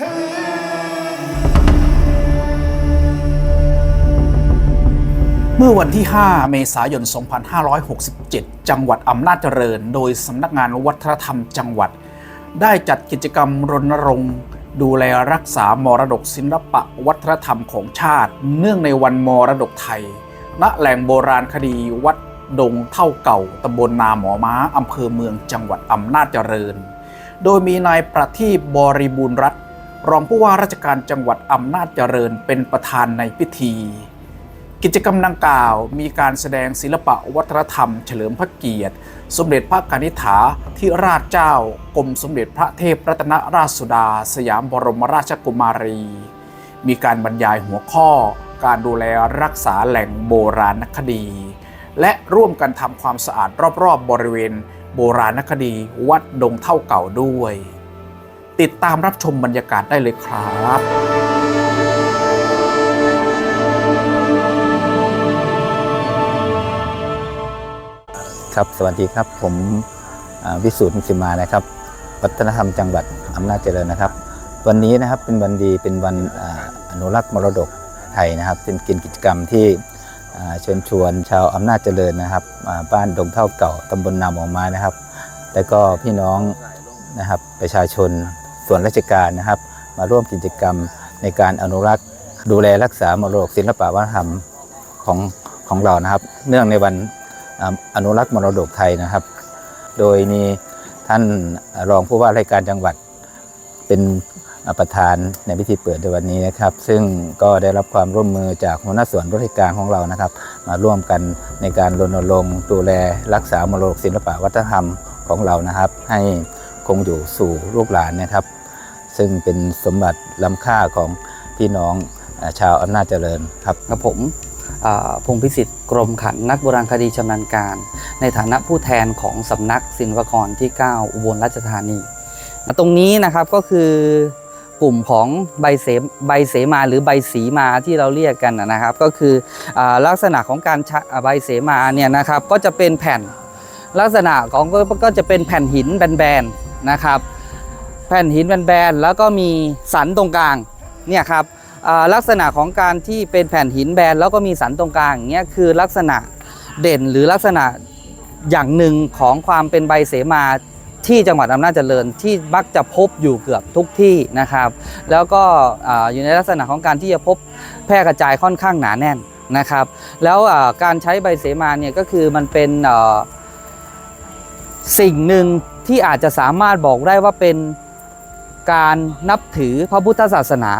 เมื่อวันที่ 5 เมษายน 2567 จังหวัดอำนาจเจริญ โดยสำนักงานวัฒนธรรมจังหวัด ได้จัดกิจกรรมรณรงค์ดูแลรักษามรดกศิลปะวัฒนธรรมของชาติ เนื่องในวันมรดกไทย ณ แหล่งโบราณคดีวัดดงเท่าเก่าตำบลนาหมอม้าอำเภอเมืองจังหวัดอำนาจเจริญ โดยมีนายประทีปบริบูรณ์รัตน รองผู้ว่าราชการจังหวัดอำนาจเจริญเป็นประธานในพิธี กิจกรรมดังกล่าวมีการแสดงศิลปะวัฒนธรรม เฉลิมพระเกียรติ สมเด็จพระกนิษฐาธิราชเจ้ากรมสมเด็จพระเทพรัตนราชสุดา สยามบรมราชกุมารี มีการบรรยายหัวข้อ การดูแลรักษาแหล่งโบราณคดี และร่วมกันทำความสะอาดรอบๆบริเวณ โบราณคดีวัดดงเท่าเก่าด้วย ติดตามรับชมบรรยากาศได้เลยครับครับสวัสดีครับผมวิสุทธิ์สิมานะครับ วัฒนธรรมจังหวัดอำนาจเจริญนะครับ วันนี้นะครับเป็นวันดีเป็นวันออนุรักษ์มรดกไทยนะครับ เป็นกินกิจกรรมที่เชิญชวนชาวอำนาจเจริญนะครับบ้านดงเท่าเก่าตำบลนาหมอม้านะครับ แล้วก็พี่น้องนะครับประชาชน ส่วนราชการนะครับ มาร่วมกิจกรรมในการอนุรักษ์ ดูแลรักษามรดกศิลปะวัฒนธรรมของของเรานะครับ เนื่องในวันอนุรักษ์มรดกไทยนะครับ โดยมีท่านรองผู้ว่าราชการจังหวัดเป็นประธานในพิธีเปิดในวันนี้นะครับ ซึ่งก็ได้รับความร่วมมือจากหัวหน้าส่วนราชการของเรานะครับ มาร่วมกันในการรณรงค์ดูแลรักษามรดกศิลปะวัฒนธรรมของเรานะครับ ให้คงอยู่สู่ลูกหลานนะครับ ซึ่งเป็นสมบัติล้ำค่าของพี่น้องชาวอำนาจเจริญครับกับผมพงพิสิทธิ์กรมขันนักโบราณคดีชำนาญการ ในฐานะผู้แทนของสำนักศิลปากรที่ 9 อุบลราชธานี ตรงนี้นะครับก็คือกลุ่มของใบเสมใบเสมาหรือใบสีมาที่เราเรียกกันนะครับ ก็คืออลักษณะของการใบเสมาเนี่ยนะครับก็จะเป็นแผ่นลักษณะของก็จะเป็นแผ่นหินแบนๆนะครับ แผ่นหินแบนๆแล้วก็มีสันตรงกลางเนี่ยครับลักษณะของการที่เป็นแผ่นหินแบนแล้วก็มีสันตรงกลางอย่างเงี้ยคือลักษณะเด่นหรือลักษณะอย่างหนึ่งของความเป็นใบเสมาที่จังหวัดอำนาจเจริญที่มักจะพบอยู่เกือบทุกที่นะครับ แล้วก็อ่าอยู่ในลักษณะของการที่จะพบแพร่กระจายค่อนข้างหนาแน่นนะครับ แล้วการใช้ใบเสมาเนี่ยก็คือมันเป็นสิ่งหนึ่งที่อาจจะสามารถบอกได้ว่าเป็น การนับถือพระพุทธศาสนา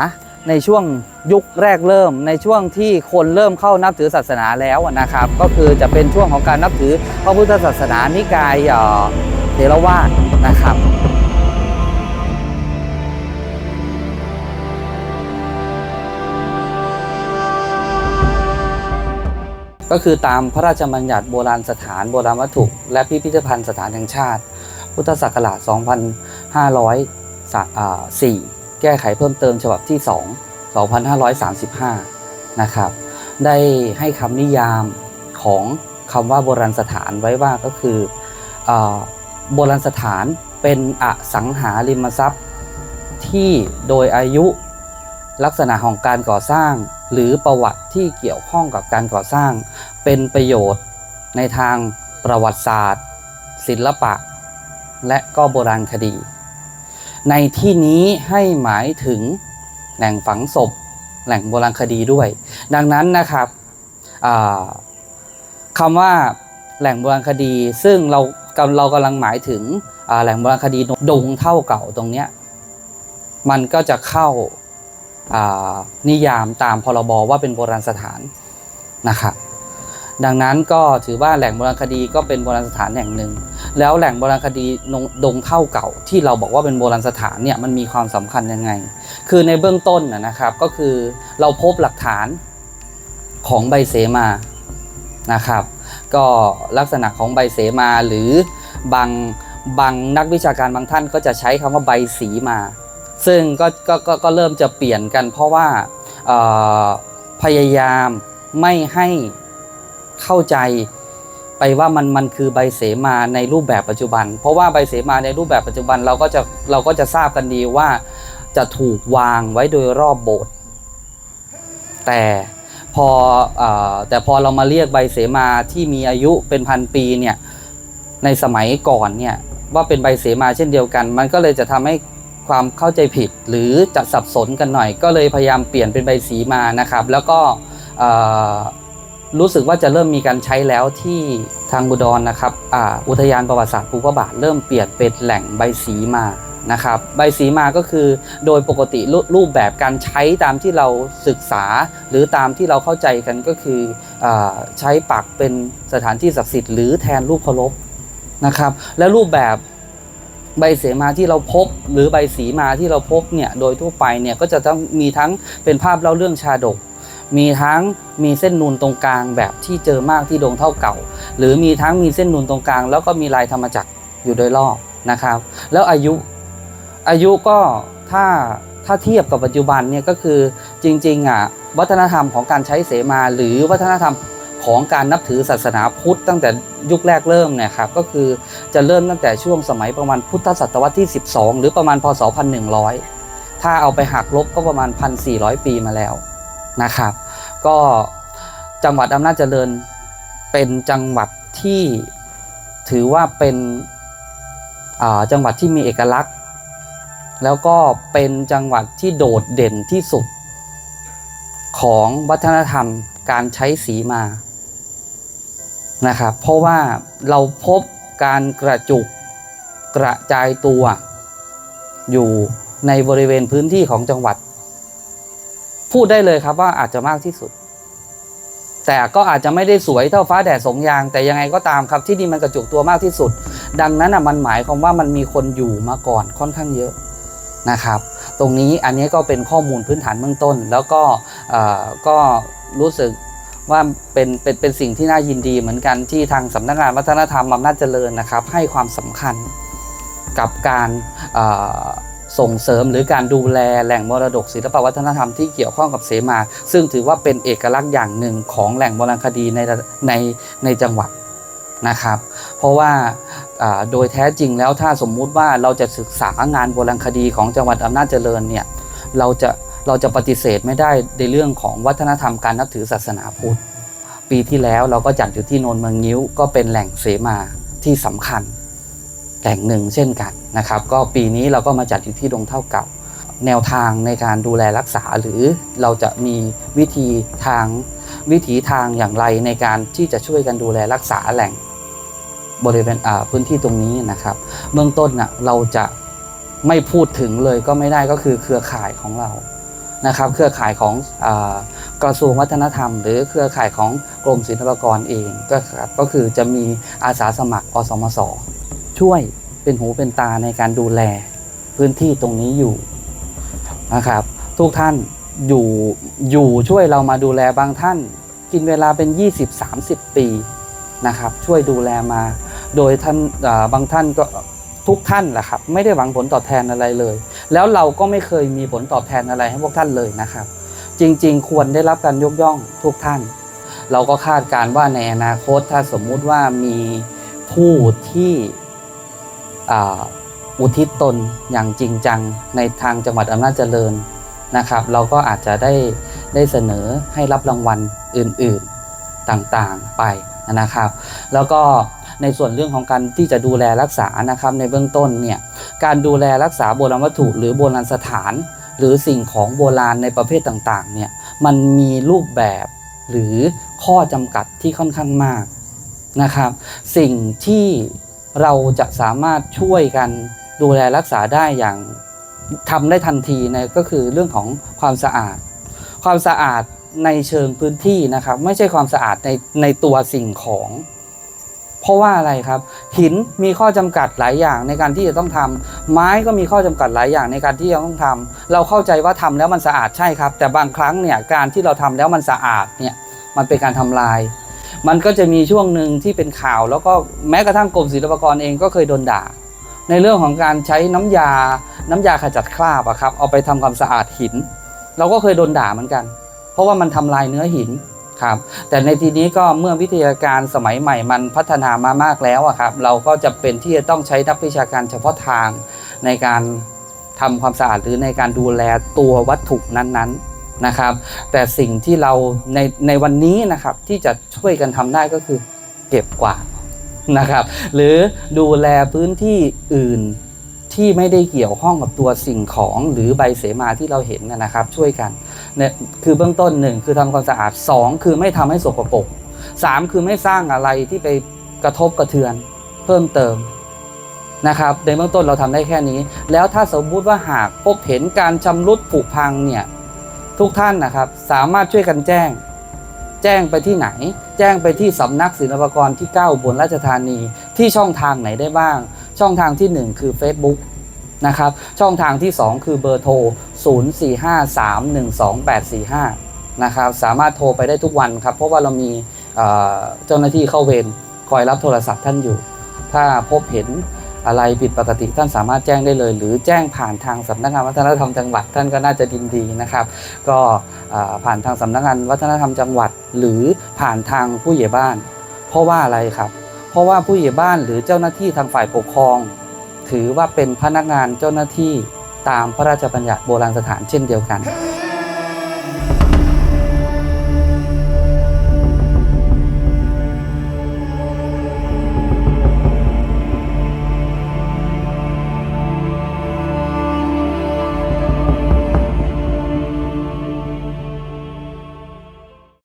ในช่วงยุคแรกเริ่ม ในช่วงที่คนเริ่มเข้านับถือศาสนาแล้วนะครับ ก็คือจะเป็นช่วงของการนับถือพระพุทธศาสนานิกายเอ่อเทรวาสนะครับก็คือตามพระราชบัญญัติโบราณสถานโบราณวัตถุ และพิพิธภัณฑ์สถานแห่งชาติ พุทธศักราช 2504แก้ไขเพิ่มเติมฉบับที่ 2 2535 นะครับ ได้ให้คำนิยามของคำว่าโบราณสถานไว้ว่าก็คืออโบราณสถานเป็นอสังหาริมทรัพย์ ที่โดยอายุลักษณะของการก่อสร้าง หรือประวัติที่เกี่ยวข้องกับการก่อสร้าง เป็นประโยชน์ในทางประวัติศาสตร์ ศิลปะ และก็โบราณคดี ในที่นี้ให้หมายถึงแหล่งฝังศพ แหล่งโบราณคดีด้วย ดังนั้นนะครับอ่าคำว่าแหล่งโบราณคดี ซึ่งเรากำเรากำลังหมายถึงแหล่งโบราณคดีดงเท่าเก่าตรงเนี้ยมันก็จะเข้าอ่านิยามตามพรบว่าเป็นโบราณสถานนะครับดังนั้นก็ถือว่าแหล่งโบราณคดีก็เป็นโบราณสถานแห่งหนึ่ง แล้วแหล่งโบราณคดีดงเท่าเก่าที่เราบอกว่าเป็นโบราณสถานเนี่ยมันมีความสำคัญยังไง คือในเบื้องต้นนะครับก็คือเราพบหลักฐานของใบเสมานะครับก็ลักษณะของใบเสมาหรือบางบางนักวิชาการบางท่านก็จะใช้คำว่าใบสีมา ซึ่งก็ก็ก็ก็เริ่มจะเปลี่ยนกันเพราะว่าพยายามไม่ให้เข้าใจ ไปว่ามันมันคือใบเสมาในรูปแบบปัจจุบัน เพราะว่าใบเสมาในรูปแบบปัจจุบันเราก็จะเราก็จะทราบกันดีว่าจะถูกวางไว้โดยรอบโบสถ์แต่พออแต่พอเรามาเรียกใบเสมาที่มีอายุเป็นพันปีเนี่ยในสมัยก่อนเนี่ยว่าเป็นใบเสมาเช่นเดียวกัน มันก็เลยจะทำให้ความเข้าใจผิดหรือจะสับสนกันหน่อย ก็เลยพยายามเปลี่ยนเป็นใบสีมานะครับ แล้วก็ รู้สึกว่าจะเริ่มมีการใช้แล้วที่ทางบุดรนะครับอ,อุทยานประวัติศาสตร์ภูพระบาทเริ่มเปลี่ยนเป็นแหล่งใบสีมานะครับใบสีมาก็คือโดยปกติรูปแบบการใช้ตามที่เราศึกษา หรือตามที่เราเข้าใจกันก็คืออใช้ปักเป็นสถานที่ศักดิ์สิทธิ์หรือแทนรูปเคารพนะครับและรูปแบบใบเสมาที่เราพบหรือใบสีมาที่เราพบเนี่ยโดยทั่วไปเนี่ยก็จะต้องมีทั้งเป็นภาพเล่าเรื่องชาดก มีทั้งมีเส้นนูนตรงกลางแบบที่เจอมากที่ดงเท่าเก่า หรือมีทั้งมีเส้นนูนตรงกลาง แล้วก็มีลายธรรมจักรอยู่โดยรอบนะครับ แล้วอายุอายุก็ถ้าถ้าเทียบกับปัจจุบันเนี่ยก็คือจริงๆอะวัฒนธรรมของการใช้เสมา หรือวัฒนธรรมของการนับถือศาสนาพุทธตั้งแต่ยุคแรกเริ่มเนี่ยครับก็คือจะเริ่มตั้งแต่ช่วงสมัยประมาณพุทธศตวรรษที่ 12 หรือประมาณพศ 1100 ถ้าเอาไปหักลบก็ประมาณ 1,400 ปีมาแล้ว นะครับ ก็จังหวัดอำนาจเจริญเป็นจังหวัดที่ถือว่าเป็นอ่าจังหวัดที่มีเอกลักษณ์ แล้วก็เป็นจังหวัดที่โดดเด่นที่สุด ของวัฒนธรรมการใช้สีมานะครับเพราะว่าเราพบการกระจุกกระจายตัว อยู่ในบริเวณพื้นที่ของจังหวัด พูดได้เลยครับว่าอาจจะมากที่สุด แต่ก็อาจจะไม่ได้สวยเท่าฟ้าแดดสงยาง แต่ยังไงก็ตามครับที่นี่มันกระจุกตัวมากที่สุด ดังนั้นอะมันหมายความว่ามันมีคนอยู่มาก่อนค่อนข้างเยอะนะครับ ตรงนี้อันนี้ก็เป็นข้อมูลพื้นฐานเบื้องต้น แล้วก็ก็รู้สึกว่าเป็นเป็นเป็นสิ่งที่น่ายินดีเหมือนกันที่ทางสำนักงานวัฒนธรรมอำนาจเจริญนะครับ ให้ความสำคัญกับการ ส่งเสริมหรือการดูแลแหล่งมรดกศิลปวัฒนธรรมที่เกี่ยวข้องกับเสมา ซึ่งถือว่าเป็นเอกลักษณ์อย่างหนึ่งของแหล่งโบราณคดีในในในจังหวัดนะครับ เพราะว่าโดยแท้จริงแล้วถ้าสมมุติว่าเราจะศึกษางานโบราณคดีของจังหวัดอำนาจเจริญเนี่ยเราจะเราจะปฏิเสธไม่ได้ในเรื่องของวัฒนธรรมการนับถือศาสนาพุทธ ปีที่แล้วเราก็จัดอยู่ที่โนนเมืองงิ้วก็เป็นแหล่งเสมาที่สำคัญ แหล่งหนึ่งเช่นกันนะครับ ก็ปีนี้เราก็มาจัดอยู่ที่ดงเท่าเก่า แนวทางในการดูแลรักษาหรือเราจะมีวิธีทางวิถีทางอย่างไรในการที่จะช่วยกันดูแลรักษาแหล่งบริเวณพื้นที่ตรงนี้นะครับ เบื้องต้นนะเราจะไม่พูดถึงเลยก็ไม่ได้ก็คือเครือข่ายของเรานะครับ เครือข่ายของอกระทรวงวัฒนธรรม หรือเครือข่ายของกรมศิลปากรเองก็ก็คือจะมีอาสาสมัครอสมส ช่วยเป็นหูเป็นตาในการดูแลพื้นที่ตรงนี้อยู่นะครับ ทุกท่านอยู่อยู่ช่วยเรามาดูแลบางท่าน กินเวลาเป็น 20-30 ปีนะครับ ช่วยดูแลมา โดยท่านบางท่านก็ทุกท่านแหละครับไม่ได้หวังผลตอบแทนอะไรเลย แล้วเราก็ไม่เคยมีผลตอบแทนอะไรให้พวกท่านเลยนะครับ จริง ๆ ควรได้รับการยกย่องทุกท่าน เราก็คาดการณ์ว่าในอนาคตถ้าสมมุติว่ามีผู้ที่ อุทิศตนอย่างจริงจังในทางจังหวัดอำนาจเจริญนะครับ เราก็อาจจะได้ได้เสนอให้รับรางวัลอื่นๆต่างๆไปนะครับ แล้วก็ในส่วนเรื่องของการที่จะดูแลรักษานะครับในเบื้องต้นเนี่ยการดูแลรักษาโบราณวัตถุ หรือโบราณสถาน หรือสิ่งของโบราณในประเภทต่างๆเนี่ยมันมีรูปแบบหรือข้อจำกัดที่ค่อนข้างมากนะครับ สิ่งที่ เราจะสามารถช่วยกันดูแลรักษาได้อย่างทำได้ทันทีนะก็คือเรื่องของความสะอาด ความสะอาดในเชิงพื้นที่นะครับ ไม่ใช่ความสะอาดในในตัวสิ่งของ เพราะว่าอะไรครับ หินมีข้อจำกัดหลายอย่างในการที่จะต้องทำไม้ก็มีข้อจำกัดหลายอย่างในการที่จะต้องทำเราเข้าใจว่าทำแล้วมันสะอาดใช่ครับ แต่บางครั้งเนี่ยการที่เราทำแล้วมันสะอาดเนี่ยมันเป็นการทำลาย มันก็จะมีช่วงหนึ่งที่เป็นข่าว แล้วก็แม้กระทั่งกรมศิลปากรเองก็เคยโดนด่า ในเรื่องของการใช้น้ำยา น้ำยาขจัดคราบอะครับเอาไปทำความสะอาดหิน เราก็เคยโดนด่าเหมือนกัน เพราะว่ามันทำลายเนื้อหินครับแต่ในทีนี้ก็เมื่อวิทยาการสมัยใหม่มันพัฒนามามากแล้วอะครับเราก็จะเป็นที่จะต้องใช้นักวิชาการเฉพาะทางในการททำความสะอาดหรือในการดูแลตัววัตถุนั้นๆ นะครับ แต่สิ่งที่เราในในวันนี้นะครับที่จะช่วยกันทำได้ก็คือเก็บกวาดนะครับ หรือดูแลพื้นที่อื่นที่ไม่ได้เกี่ยวข้องกับตัวสิ่งของหรือใบเสมาที่เราเห็นนะครับ ช่วยกันเนี่ยคือเบื้องต้นหนึ่งคือทำความสะอาดสองคือไม่ทำให้สกปรกสามคือไม่สร้างอะไรที่ไปกระทบกระเทือนเพิ่มเติมนะครับในเบื้องต้นเราทำได้แค่นี้ แล้วถ้าสมมุติว่าหากพบเห็นการชำรุดผุพังเนี่ย ทุกท่านนะครับสามารถช่วยกันแจ้ง แจ้งไปที่ไหน แจ้งไปที่สำนักศิลปากรที่ 9บลราชธานีที่ช่องทางไหนได้บ้าง ช่องทางที่ 1 คือ Facebook นะครับช่องทางที่ 2 คือเบอร์โทร 0453128845 นะครับสามารถโทรไปได้ทุกวันครับ เพราะว่าเรามีเจ้าหน้าที่เข้าเวรคอยรับโทรศัพท์ท่านอยู่ ถ้าพบเห็น อะไรผิดปกติท่านสามารถแจ้งได้เลย หรือแจ้งผ่านทางสำนักงานวัฒนธรรมจังหวัดท่านก็น่าจะดินดีนะครับ ก็ผ่านทางสำนักงานวัฒนธรรมจังหวัด หรือผ่านทางผู้ใหญ่บ้าน เพราะว่าอะไรครับ เพราะว่าผู้ใหญ่บ้านหรือเจ้าหน้าที่ทางฝ่ายปกครอง ถือว่าเป็นพนักงานเจ้าหน้าที่ตามพระราชบัญญัติโบราณสถานเช่นเดียวกัน